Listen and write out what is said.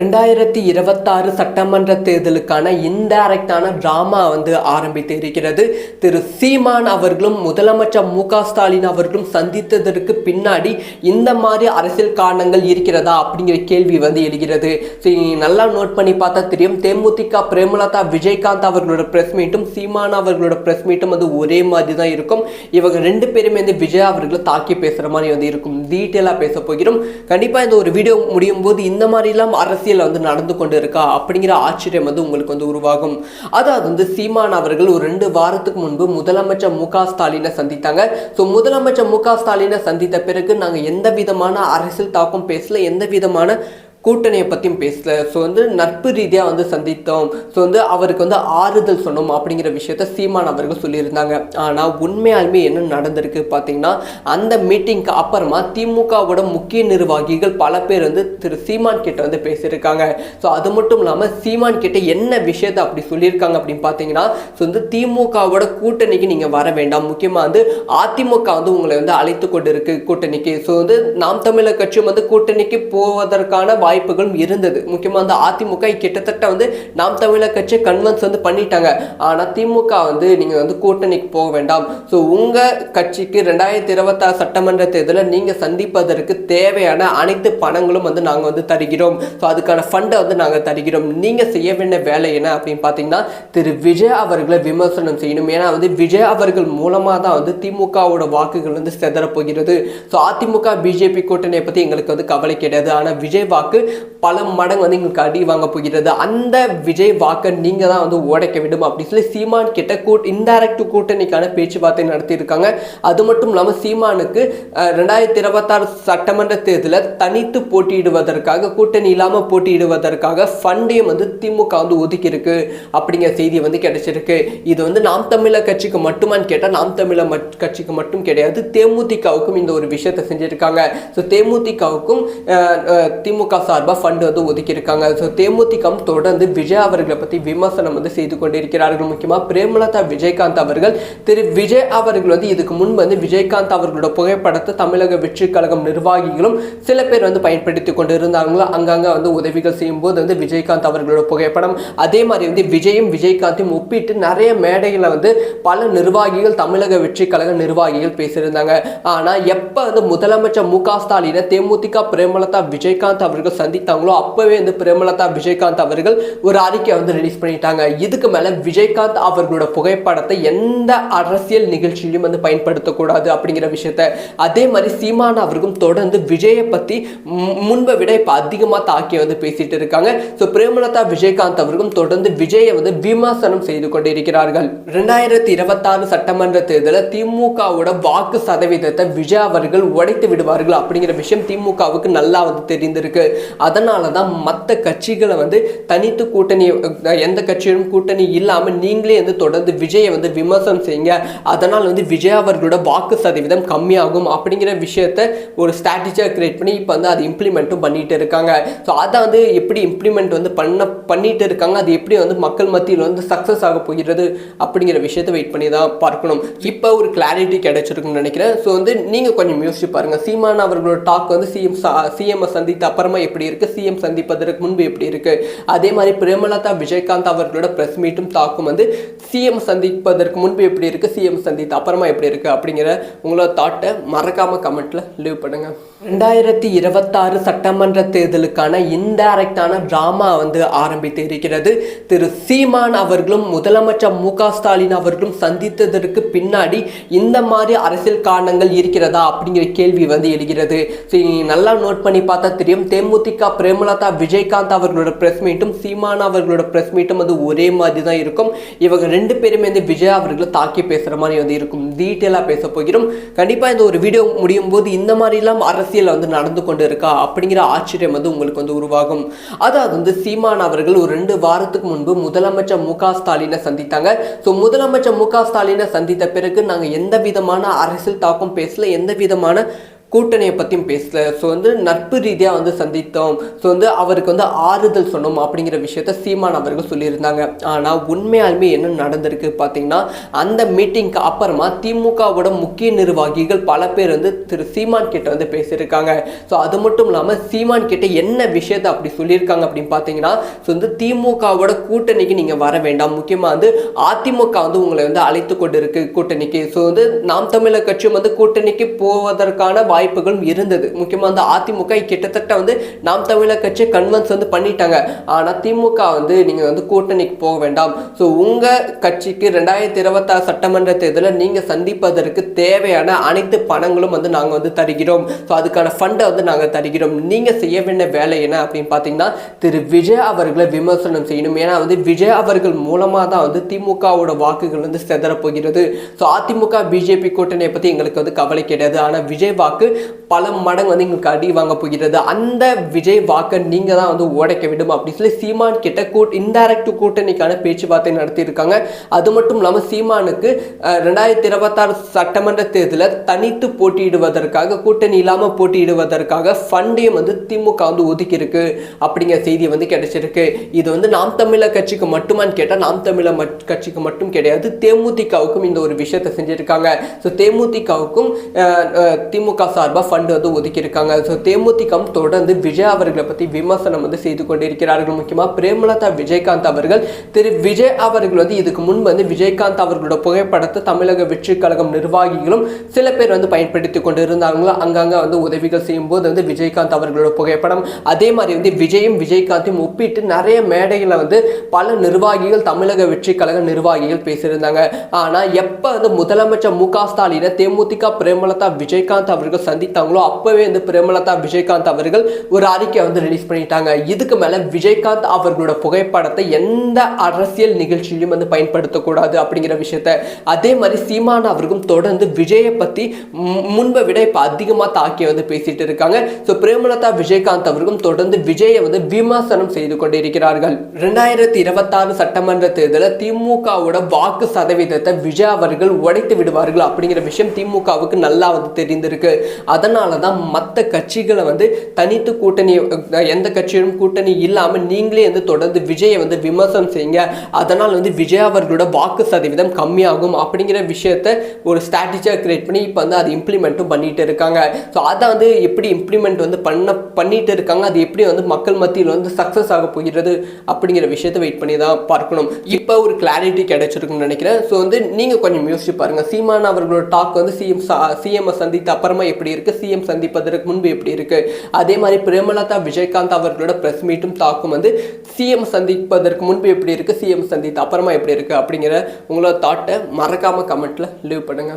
ரெண்டாயிரத்தி இருபத்தாறு சட்டமன்ற தேர்தலுக்கான இன்டைரக்டான டிராமா வந்து ஆரம்பித்து இருக்கிறது. திரு சீமான் அவர்களும் முதலமைச்சர் மு ஸ்டாலின் அவர்களும் சந்தித்ததற்கு பின்னாடி இந்த மாதிரி அரசியல் காரணங்கள் இருக்கிறதா அப்படிங்கிற கேள்வி வந்து எழுகிறது. சரி நல்லா நோட் பண்ணி பார்த்தா தெரியும். தேமுதிக பிரேமலதா விஜயகாந்த் அவர்களோட பிரஸ் மீட்டும் சீமான் அவர்களோட பிரஸ் மீட்டும் வந்து ஒரே மாதிரி தான் இருக்கும். இவங்க ரெண்டு பேருமே வந்து விஜய் அவர்களை தாக்கி பேசுகிற மாதிரி வந்து இருக்கும். டீட்டெயிலாக பேச போகிறோம். கண்டிப்பாக இந்த ஒரு வீடியோ முடியும் போது இந்த மாதிரிலாம் அரசு அரசியல் வந்து நடந்து கொண்டு இருக்கா அப்படிங்கிற ஆச்சரியம் வந்து உங்களுக்கு வந்து உருவாகும். அதாவது வந்து சீமான் அவர்கள் ஒரு ரெண்டு வாரத்துக்கு முன்பு முதலமைச்சர் மு க ஸ்டாலினை சந்தித்தாங்க. ஸோ முதலமைச்சர் மு க ஸ்டாலினை சந்தித்த பிறகு நாங்கள் எந்த விதமான அரசியல் தாக்கம் பேசல எந்த விதமான கூட்டணியை பற்றியும் பேசல. ஸோ வந்து நட்பு ரீதியாக வந்து சந்தித்தோம். ஸோ வந்து அவருக்கு வந்து ஆறுதல் சொன்னோம் அப்படிங்கிற விஷயத்த சீமான் அவர்கள் சொல்லியிருந்தாங்க. ஆனால் உண்மையாலுமே என்ன நடந்திருக்கு பார்த்தீங்கன்னா அந்த மீட்டிங்க்கு அப்புறமா திமுகவோட முக்கிய நிர்வாகிகள் பல பேர் வந்து திரு சீமான் கிட்ட வந்து பேசியிருக்காங்க. ஸோ அது மட்டும் இல்லாமல் சீமான் கிட்ட என்ன விஷயத்தை அப்படி சொல்லியிருக்காங்க அப்படின்னு பார்த்தீங்கன்னா ஸோ வந்து திமுகவோட கூட்டணிக்கு நீங்கள் வர வேண்டாம். முக்கியமாக வந்து அதிமுக வந்து உங்களை வந்து அழைத்து கொண்டு இருக்கு கூட்டணிக்கு. ஸோ வந்து நாம் தமிழர் கட்சியும் வந்து கூட்டணிக்கு போவதற்கான வாய்ப்புகளும் இருந்தது. முக்கியமாக வந்து அதிமுக கிட்டத்தட்ட வந்து நாம் தமிழர் கட்சி கன்வென்ஸ் வந்து பண்ணிட்டாங்க. ஆனால் திமுக வந்து நீங்கள் வந்து கூட்டணிக்கு போக வேண்டாம். ஸோ உங்கள் கட்சிக்கு ரெண்டாயிரத்தி இருபத்தாறு சட்டமன்ற தேர்தலில் நீங்கள் சந்திப்பதற்கு தேவையான அனைத்து பணங்களும் வந்து நாங்கள் வந்து தருகிறோம். ஸோ அதுக்கான ஃபண்டை வந்து நாங்கள் தருகிறோம். நீங்கள் செய்ய வேண்டிய வேலை என்ன அப்படின்னு பார்த்தீங்கன்னா திரு விஜய் அவர்களை விமர்சனம் செய்யணும். ஏன்னா வந்து விஜய் அவர்கள் மூலமாக தான் வந்து திமுகவோட வாக்குகள் வந்து செதறப்போகிறது ஸோ அதிமுக பிஜேபி கூட்டணியை பற்றி எங்களுக்கு வந்து கவலை கிடையாது. ஆனால் விஜய் வாக்கு பல மடங்கு வந்து எங்களுக்கு அடி வாங்க போகிறது. அந்த விஜய் வாக்கை நீங்கள் தான் வந்து உடைக்க விடும் அப்படின்னு சொல்லி சீமான் கிட்ட கூட் இன்டைரக்ட் கூட்டணிக்கான பேச்சுவார்த்தை நடத்தியிருக்காங்க. அது மட்டும் இல்லாமல் சீமானுக்கு ரெண்டாயிரத்தி இருபத்தாறு சட்டமன்ற தேர்தலில் தனித்து போட்டியிடுவதற்காக கூட்டணி இல்லாமல் போட்டியிடுவதற்காக ஃபண்டையும் வந்து திமுக வந்து ஒதுக்கியிருக்கு அப்படிங்கிற செய்தி வந்து கிடைச்சிருக்கு. இது வந்து நாம் தமிழர் கட்சிக்கு மட்டுமான்னு கேட்டால் நாம் தமிழர் கட்சிக்கு மட்டும் கிடையாது. தேமுதிகவுக்கும் இந்த ஒரு விஷயத்தை செஞ்சுருக்காங்க. ஸோ தேமுதிகவுக்கும் அஹ், திமுக சார்பாக ஃபண்ட் வந்து ஒதுக்கியிருக்காங்க. ஸோ தேமுதிகம் தொடர்ந்து விஜய் அவர்களை பற்றி விமர்சனம் வந்து செய்து கொண்டிருக்கிறார்கள். முக்கியமாக பிரேமலதா விஜயகாந்த் அவர்கள். திரு விஜய் அவர்கள் வந்து இதுக்கு முன் வந்து விஜயகாந்த் அவர்களோட புகைப்படத்தை தமிழக வெற்றி கழகம் நிர்வாகிகளும் சில பேர் வந்து பயன்படுத்தி கொண்டு இருந்தாங்களோ அங்கங்கே வந்து உதவிகள் செய்யும்போது வந்து விஜயகாந்த் அவர்களோட புகைப்படம் அதே மாதிரி வந்து விஜயும் விஜயகாந்தையும் ஒப்பிட்டு நிறைய மேடைகளை வந்து பல நிர்வாகிகள் தமிழக வெற்றி கழக நிர்வாகிகள் பேசியிருந்தாங்க. ஆனால் எப்போ வந்து முதலமைச்சர் மு க ஸ்டாலினை தேமுதிக பிரேமலதா விஜயகாந்த் அவர்கள் சந்தித்தாங்களோ அப்போவே வந்து பிரேமலதா விஜயகாந்த் அவர்கள் ஒரு அறிக்கை வந்து ரிலீஸ் பண்ணிட்டாங்க. இதுக்கு மேலே விஜயகாந்த் அவர்களோட புகைப்படத்தை எந்த அரசியல் நிகழ்ச்சியிலும் வந்து பயன்படுத்தக்கூடாது அப்படிங்கிற விஷயத்த அதே மாதிரி சீமான் அவர்களும் தொடர்ந்து விஜயை பற்றி முன்பை விட இப்போ அதிகமாக தாக்கி வந்து பேசிட்டு இருக்காங்க. ஸோ பிரேமலதா விஜயகாந்த் அவர்களும் தொடர்ந்து விஜயை வந்து விமர்சனம் செய்து கொண்டிருக்கிறார்கள். ரெண்டாயிரத்தி இருபத்தாறு சட்டமன்ற தேர்தலில் திமுகவோட வாக்கு சதவீதத்தை விஜய் அவர்கள் உடைத்து விடுவார்கள் அப்படிங்கிற விஷயம் திமுகவுக்கு நல்லா வந்து தெரிந்திருக்கு. அதனால தான் மற்ற கட்சிகளை வந்து தனித்து கூட்டணி எந்த கட்சியும் கூட்டணி இல்லாமல் நீங்களே வந்து தொடர்ந்து விஜயை வந்து விமர்சனம் செய்யுங்க. அதனால் வந்து விஜய் அவர்களோட வாக்கு சதவீதம் கம்மியாகும் அப்படிங்கிற விஷயத்த ஒரு ஸ்ட்ராட்டஜியாக கிரியேட் பண்ணி இப்போ வந்து அது இம்ப்ளிமெண்ட்டும் பண்ணிட்டு இருக்காங்க. ஸோ அதை வந்து எப்படி இம்ப்ளிமெண்ட் வந்து பண்ண பண்ணிட்டு இருக்காங்க அது எப்படி வந்து மக்கள் மத்தியில் வந்து சக்ஸஸ் ஆக போகிறது அப்படிங்கிற விஷயத்தை வெயிட் பண்ணி தான் பார்க்கணும். இப்போ ஒரு கிளாரிட்டி கிடைச்சிருக்குன்னு நினைக்கிறேன். ஸோ வந்து நீங்கள் கொஞ்சம் யோசிச்சு பாருங்கள் சீமான் அவர்களோட டாக் வந்து சிஎம் சிஎம் சந்தித்த அப்புறமா எப்படி இருக்கு? சிஎம் சந்திப்பதற்கு முன்பு எப்படி இருக்கு? அதே மாதிரி பிரேமலதா விஜயகாந்த் அவர்களோட பிரஸ் மீட்டும் தாக்கும் வந்து சிஎம் சந்திப்பதற்கு முன்பு எப்படி இருக்கு? சிஎம் சந்தித்த அப்புறமா எப்படி இருக்கு? அப்படிங்கிற உங்களோட தாட்டை மறக்காம கமெண்ட்ல லீவ் பண்ணுங்க. ரெண்டாயிரத்தி இருபத்தாறு சட்டமன்ற தேர்தலுக்கான இன்டைரக்டான டிராமா வந்து ஆரம்பித்து இருக்கிறது. திரு சீமான் அவர்களும் முதலமைச்சர் மு ஸ்டாலின் அவர்களும் சந்தித்ததற்கு பின்னாடி இந்த மாதிரி அரசியல் காரணங்கள் இருக்கிறதா அப்படிங்கிற கேள்வி வந்து எழுகிறது. சரி நல்லா நோட் பண்ணி பார்த்தா தெரியும். தேமுதிக பிரேமலதா விஜயகாந்த் அவர்களோட பிரஸ் மீட்டும் சீமான் அவர்களோட பிரஸ் மீட்டும் வந்து ஒரே மாதிரி தான் இருக்கும். இவங்க ரெண்டு பேருமே வந்து விஜய் அவர்களை தாக்கி பேசுகிற மாதிரி வந்து இருக்கும். டீட்டெயிலாக பேச போகிறோம். கண்டிப்பாக இந்த ஒரு வீடியோ முடியும் போது இந்த மாதிரிலாம் அரசு அரசியல் வந்து நடந்து கொண்டு இருக்கா அப்படிங்கிற ஆச்சரியம் வந்து உங்களுக்கு வந்து உருவாகும். அதாவது வந்து சீமான் அவர்கள் ஒரு ரெண்டு வாரத்துக்கு முன்பு முதலமைச்சர் மு க ஸ்டாலினை சந்தித்தாங்க. ஸோ முதலமைச்சர் மு க ஸ்டாலினை சந்தித்த பிறகு நாங்கள் எந்த விதமான அரசியல் தாக்கம் பேசல எந்த விதமான கூட்டணியை பற்றியும் பேசல. ஸோ வந்து நட்பு ரீதியாக வந்து சந்தித்தோம். ஸோ வந்து அவருக்கு வந்து ஆறுதல் சொன்னோம் அப்படிங்கிற விஷயத்த சீமான் அவர்கள் சொல்லியிருந்தாங்க. ஆனால் உண்மையாலுமே என்ன நடந்திருக்கு பார்த்தீங்கன்னா அந்த மீட்டிங்க்கு அப்புறமா திமுகவோட முக்கிய நிர்வாகிகள் பல பேர் வந்து திரு சீமான் கிட்ட வந்து பேசியிருக்காங்க. ஸோ அது மட்டும் இல்லாமல் சீமான் கிட்ட என்ன விஷயத்தை அப்படி சொல்லியிருக்காங்க அப்படின்னு பார்த்தீங்கன்னா ஸோ வந்து திமுகவோட கூட்டணிக்கு நீங்கள் வர வேண்டாம். முக்கியமாக வந்து அதிமுக வந்து உங்களை வந்து அழைத்து கொண்டு இருக்கு கூட்டணிக்கு. ஸோ வந்து நாம் தமிழர் கட்சியும் வந்து கூட்டணிக்கு போவதற்கான வாய்ப்புகளும் இருந்தது. முக்கியமாக வந்து அதிமுக கிட்டத்தட்ட வந்து நாம் தமிழர் கட்சி கன்வென்ஸ் வந்து பண்ணிட்டாங்க. ஆனால் திமுக வந்து நீங்கள் வந்து கூட்டணிக்கு போக வேண்டாம். ஸோ உங்கள் கட்சிக்கு ரெண்டாயிரத்தி இருபத்தாறு சட்டமன்ற தேர்தலில் நீங்கள் சந்திப்பதற்கு தேவையான அனைத்து பணங்களும் வந்து நாங்கள் வந்து தருகிறோம். ஸோ அதுக்கான ஃபண்டை வந்து நாங்கள் தருகிறோம். நீங்கள் செய்ய வேண்டிய வேலை என்ன அப்படின்னு பார்த்தீங்கன்னா திரு விஜய் அவர்களை விமர்சனம் செய்யணும். ஏன்னா வந்து விஜய் அவர்கள் மூலமாக தான் வந்து திமுகவோட வாக்குகள் வந்து செதறப்போகிறது ஸோ அதிமுக பிஜேபி கூட்டணியை பற்றி எங்களுக்கு வந்து கவலை கிடையாது. ஆனால் விஜய் வாக்கு பல மடங்கு வந்து எங்களுக்கு அடி வாங்க போகிறது. அந்த விஜய் வாக்கை நீங்கள் தான் வந்து உடைக்க விடும் அப்படின்னு சொல்லி சீமான் கிட்ட கூட் இன்டைரக்ட் கூட்டணிக்கான பேச்சுவார்த்தை நடத்தியிருக்காங்க. அது மட்டும் இல்லாமல் சீமானுக்கு ரெண்டாயிரத்தி இருபத்தாறு சட்டமன்ற தேர்தலில் தனித்து போட்டியிடுவதற்காக கூட்டணி இல்லாமல் போட்டியிடுவதற்காக ஃபண்டையும் வந்து திமுக வந்து ஒதுக்கியிருக்கு. அப்படிங்கிற செய்தி வந்து கிடைச்சிருக்கு. இது வந்து நாம் தமிழர் கட்சிக்கு மட்டுமான்னு கேட்டால் நாம் தமிழர் கட்சிக்கு மட்டும் கிடையாது. தேமுதிகவுக்கும் இந்த ஒரு விஷயத்தை செஞ்சுருக்காங்க. ஸோ தேமுதிகவுக்கும் திமுக சார்பாக ஃபண்டு வந்து ஒதுக்கியிருக்காங்க. ஸோ தேமுதிகம் தொடர்ந்து விஜய் அவர்களை பற்றி விமர்சனம் வந்து செய்து கொண்டிருக்கிறார்கள். முக்கியமாக பிரேமலதா விஜயகாந்த் அவர்கள். திரு விஜய் அவர்கள் வந்து இதுக்கு முன்பு வந்து விஜயகாந்த் அவர்களோட புகைப்படத்தை தமிழக வெற்றி கழகம் நிர்வாகிகளும் சில பேர் வந்து பயன்படுத்தி கொண்டு இருந்தாங்களோ அங்கங்கே வந்து உதவிகள் செய்யும்போது வந்து விஜயகாந்த் அவர்களோட புகைப்படம். அதே மாதிரி வந்து விஜயும் விஜயகாந்தையும் ஒப்பிட்டு நிறைய மேடைகளில் வந்து பல நிர்வாகிகள் தமிழக வெற்றி கழக நிர்வாகிகள் பேசியிருந்தாங்க. ஆனால் எப்போ வந்து முதலமைச்சர் மு க ஸ்டாலினை தேமுதிக பிரேமலதா விஜயகாந்த் அவர்கள் சந்தித்தாங்களோ அப்போவே வந்து பிரேமலதா விஜயகாந்த் அவர்கள் ஒரு அறிக்கை வந்து ரிலீஸ் பண்ணிட்டாங்க. இதுக்கு மேலே விஜயகாந்த் அவர்களோட புகைப்படத்தை எந்த அரசியல் நிகழ்ச்சியிலும் வந்து பயன்படுத்தக்கூடாது அப்படிங்கிற விஷயத்த. அதே மாதிரி சீமான் அவர்களும் தொடர்ந்து விஜயை பற்றி முன்பை விட இப்போ அதிகமாக தாக்கி வந்து பேசிட்டு இருக்காங்க. ஸோ பிரேமலதா விஜயகாந்த் அவர்களும் தொடர்ந்து விஜயை வந்து விமர்சனம் செய்து கொண்டிருக்கிறார்கள். ரெண்டாயிரத்தி இருபத்தாறு சட்டமன்ற தேர்தலில் திமுகவோட வாக்கு சதவீதத்தை விஜய் அவர்கள் உடைத்து விடுவார்கள் அப்படிங்கிற விஷயம் திமுகவுக்கு நல்லா வந்து தெரிந்திருக்கு. அதனால தான் மற்ற கட்சிகளை வந்து தனித்து கூட்டணி எந்த கட்சியும் கூட்டணி இல்லாமல் நீங்களே வந்து தொடர்ந்து விஜயை வந்து விமர்சனம் செய்யுங்க. அதனால் வந்து விஜய் அவர்களோட வாக்கு சதவீதம் கம்மியாகும் அப்படிங்கிற விஷயத்த ஒரு ஸ்ட்ராட்டஜியாக கிரியேட் பண்ணி இப்போ வந்து அது இம்ப்ளிமெண்ட்டும் பண்ணிகிட்டு இருக்காங்க. ஸோ அதை வந்து எப்படி இம்ப்ளிமெண்ட் வந்து பண்ண பண்ணிட்டு இருக்காங்க அது எப்படி வந்து மக்கள் மத்தியில் வந்து சக்ஸஸ் ஆக போகிறது அப்படிங்கிற விஷயத்தை வெயிட் பண்ணி தான் பார்க்கணும். இப்போ ஒரு கிளாரிட்டி கிடைச்சிருக்குன்னு நினைக்கிறேன். ஸோ வந்து நீங்கள் கொஞ்சம் யோசிச்சு பாருங்க. சீமான் அவர்களோட டாக் வந்து சிஎம் சிஎம்ஐ சந்தித்த அப்புறமா எப்படி இருக்கு? சிஎம் சந்திப்பதற்கு முன்பு எப்படி இருக்கு? அதே மாதிரி பிரேமலதா விஜயகாந்த் அவர்களோட பிரஸ் மீட்டும் தாக்கும் வந்து சிஎம் சந்திப்பதற்கு முன்பு எப்படி இருக்கு? சிஎம் சந்தித்த அப்புறமா எப்படி இருக்கு? அப்படிங்கிற உங்களோட தாட்டை மறக்காம கமெண்ட்ல லீவ் பண்ணுங்க.